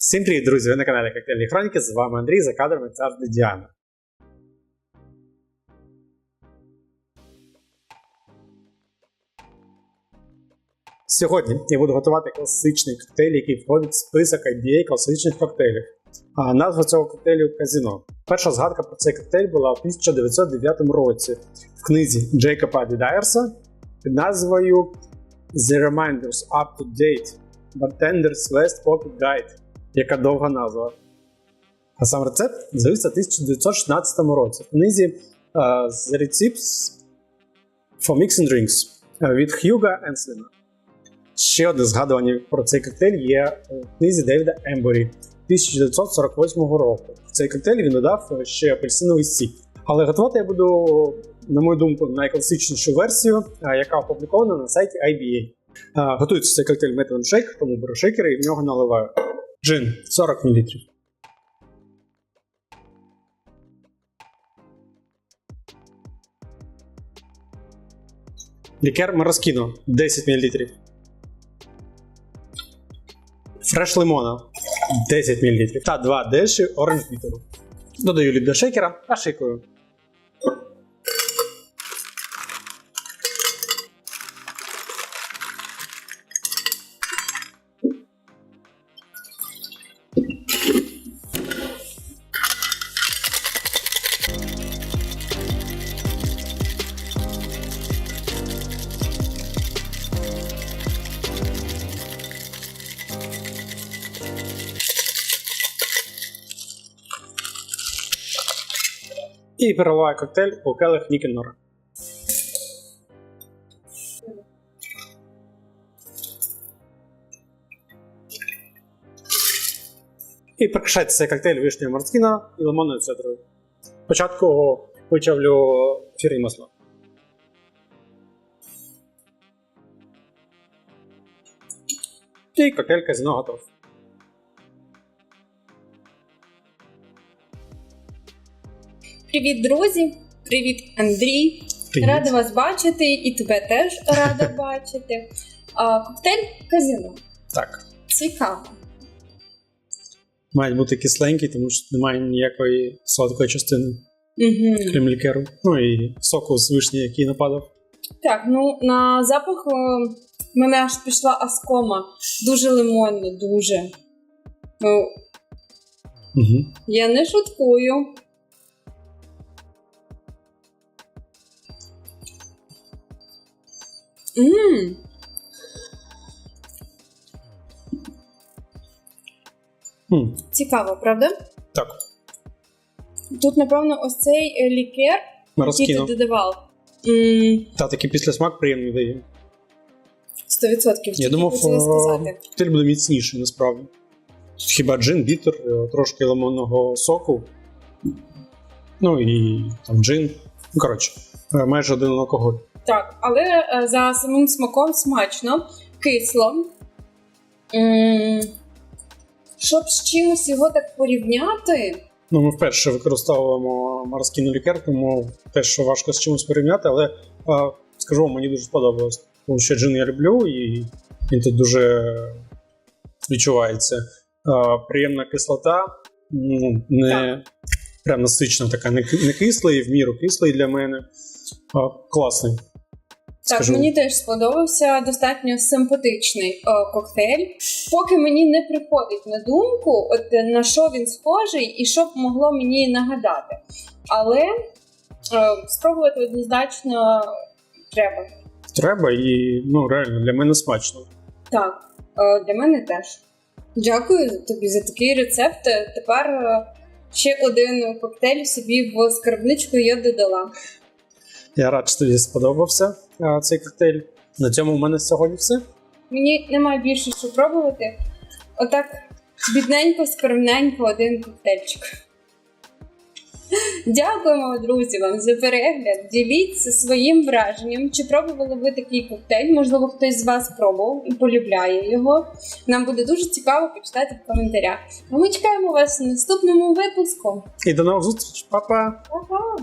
Всім привіт, друзі! Ви на каналі Коктейльні Хроніки. З вами Андрій за кадром як завжди Діана. Сьогодні я буду готувати класичний коктейль, який входить в список IBA класичних коктейлів. А назва цього коктейлю казіно. Перша згадка про цей коктейль була у 1909 році в книзі Джейкоба Ді Дайерса під назвою The Reminders Up to Date Bartender's West Pocket Guide яка довга назва. А сам рецепт з'явився в 1916 році в книзі The Recipes for Mixing Drinks е, від Х'юга Енсліна. Ще одне згадування про цей коктейль є в книзі Девіда Емборі 1948 року. В цей коктейль він додав ще апельсиновий сік. Але готувати я буду, на мою думку, найкласичнішу версію, е, яка опублікована на сайті IBA. Е, Готується цей коктейль методом шейк, тому беру шейкери і в нього наливаю. Джин 40 мл. Лікер Мороскіно 10 мл. Фреш лимона 10 мл. Та 2 деші оранж бітеру. Додаю лід до шейкера та шикую. І переливаю коктейль у келих Нікенора. І прикрашайте цей коктейль вишнею морськіна і лимонною цедрою. Спочатку вичавлю фір масло. І коктейль казино готов. Привіт, друзі! Привіт, Андрій! Привіт. Рада вас бачити і тебе теж рада бачити. А, коктейль казино. Так. Цікаво. Мають бути кисленькі, тому що немає ніякої солодкої частини, Угу. крім лікеру. Ну і соку з вишні, який нападав. Так, ну на запах е, мене аж пішла аскома. Дуже лимонно, дуже. Ну, Угу. я не шуткую. Мм, Хм, цікаво, правда? так, Тут, напевно, ось цей е, лікер, який ти додавав. М, Та такий післясмак приємний дає. 100%. Я тільки думав, сказати. коктейль буде міцніший, насправді. Хіба джин, бітер, е, трошки лимонного соку. Ну і там джин. Ну, коротше, е, майже один алкоголь. Так, але е, за самим смаком смачно, кисло. Щоб з чимось його так порівняти, Ну, ми вперше використовуємо морський лікер, тому те, що важко з чимось порівняти, але е, скажу вам, мені дуже сподобалось. Тому що джин я люблю, і він тут дуже відчувається. Е, приємна кислота, ну, не прям насична така, не, ки- не кислий, в міру кислий для мене. Е, класний. так Скажу. мені теж сподобався достатньо симпатичний е, коктейль. Поки мені не приходить на думку, от е, на що він схожий і що б могло мені нагадати. Але е, спробувати однозначно треба. Треба і ну, реально для мене смачно. Так, е, для мене теж. Дякую тобі за такий рецепт. Тепер ще один коктейль собі в скарбничку я додала. Я рад, що тобі сподобався е, цей коктейль. На цьому в мене сьогодні все. Мені немає більше що пробувати. Отак бідненько, скромненько один коктейльчик. Дякуємо, друзі, вам за перегляд. Діліться своїм враженням. Чи пробували ви такий коктейль? Можливо, хтось з вас пробував і полюбляє його. Нам буде дуже цікаво почитати в коментарях. Ми чекаємо вас в наступному випуску. І до нових зустріч, Па-па! Па-па!